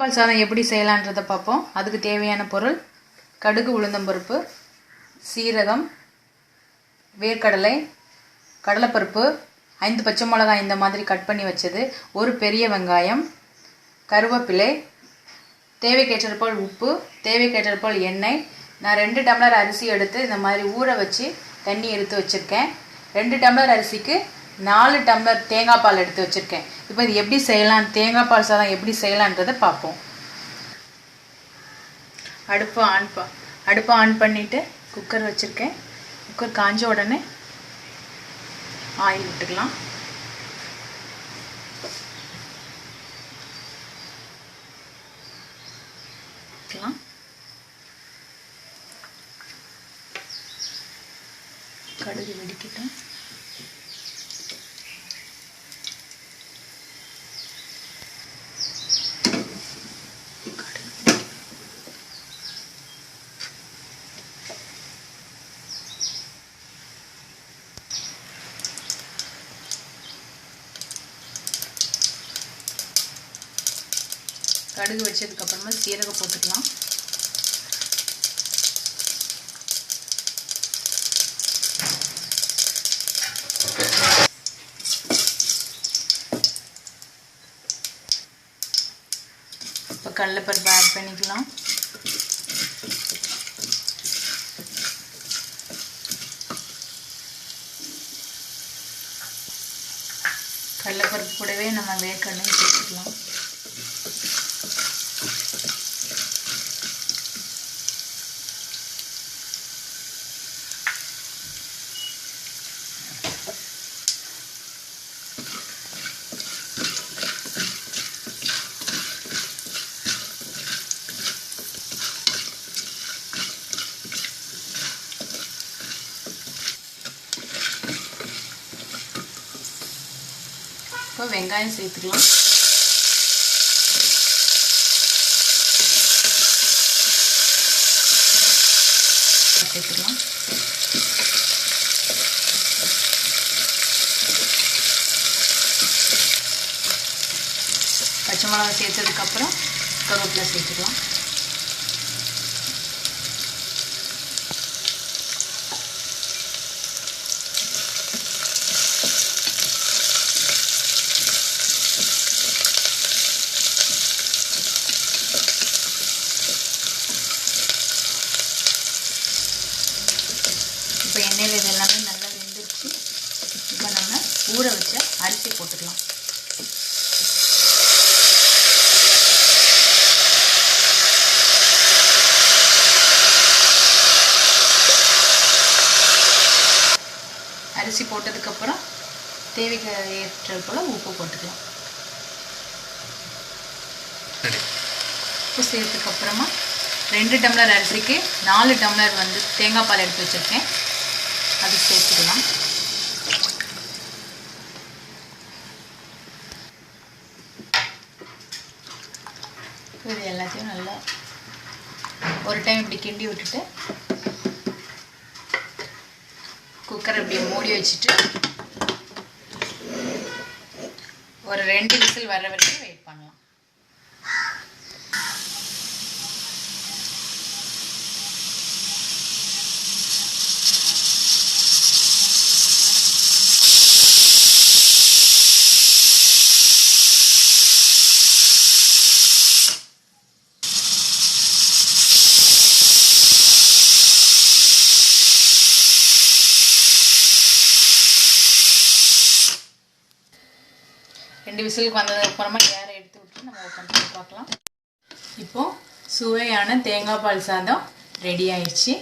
பால் சாதம் எப்படி செய்யலான்றதை பார்ப்போம். அதுக்கு தேவையான பொருள் கடுகு உளுந்தம்பருப்பு சீரகம் வேர்க்கடலை கடலைப்பருப்பு ஐந்து பச்சை மிளகாய் இந்த மாதிரி கட் பண்ணி வச்சது ஒரு பெரிய வெங்காயம் கருவேப்பிலை தேவைக்கேற்றப்போல் உப்பு தேவைக்கேற்றப்போல் எண்ணெய். நான் ரெண்டு டம்ளர் அரிசி எடுத்து இந்த மாதிரி ஊற வச்சு தண்ணி எடுத்து வச்சுருக்கேன். ரெண்டு டம்ளர் அரிசிக்கு நாலு டம்ளர் தேங்காய் பால் எடுத்து வச்சுருக்கேன். இப்போ இது எப்படி செய்யலாம்? தேங்காய் பால் சாதம் எப்படி செய்யலான்றதை பார்ப்போம். அடுப்பு ஆன் ப அடுப்பை ஆன் பண்ணிவிட்டு குக்கர் வச்சுருக்கேன். குக்கர் காஞ்ச உடனே ஆயில் விட்டுக்கலாம். விட்டுக்கலாம். கடுகு வெடிக்கட்டும். கடுகு வச்சதுக்கப்புறமா சீரகம் போட்டுக்கலாம். இப்போ கடலப்பருப்பு ஆட் பண்ணிக்கலாம். கடலப்பருப்பு கூடவே நம்ம வேர்க்கடலையும் சேர்த்துக்கலாம். இப்போ வெங்காயம் சேர்த்துக்கலாம். சேர்த்துக்கலாம். பச்சை மிளகா சேர்த்ததுக்கப்புறம் கருவேப்பிலை சேர்த்துக்கலாம் இப்போ எண்ணெயில் இது எல்லாமே நல்லா வெந்துருச்சு இப்போ நம்ம ஊற வச்ச அரிசி போட்டுக்கலாம். அரிசி போட்டதுக்கப்புறம் தேவைக்கு ஏற்ற போல் உப்பு போட்டுக்கலாம். உப்பு சேர்த்ததுக்கப்புறமா ரெண்டு டம்ளர் அரிசிக்கு நாலு டம்ளர் வந்து தேங்காய் பால் எடுத்து வச்சுருக்கேன். அது சேர்த்துக்கலாம். இது எல்லாத்தையும் நல்லா ஒரு டைம் இப்படி கிண்டி விட்டுட்டு குக்கரை இப்படி மூடி வச்சுட்டு ஒரு ரெண்டு விசில் வர வரைக்கும் ரெண்டு விசிலுக்கு வந்ததுக்கு அப்புறமா ஏரை எடுத்து விட்டு நம்ம ஓப்பன் பண்ணி பார்க்கலாம். இப்போது சுவையான தேங்காய் பால் சாதம் ரெடி ஆயிடுச்சு.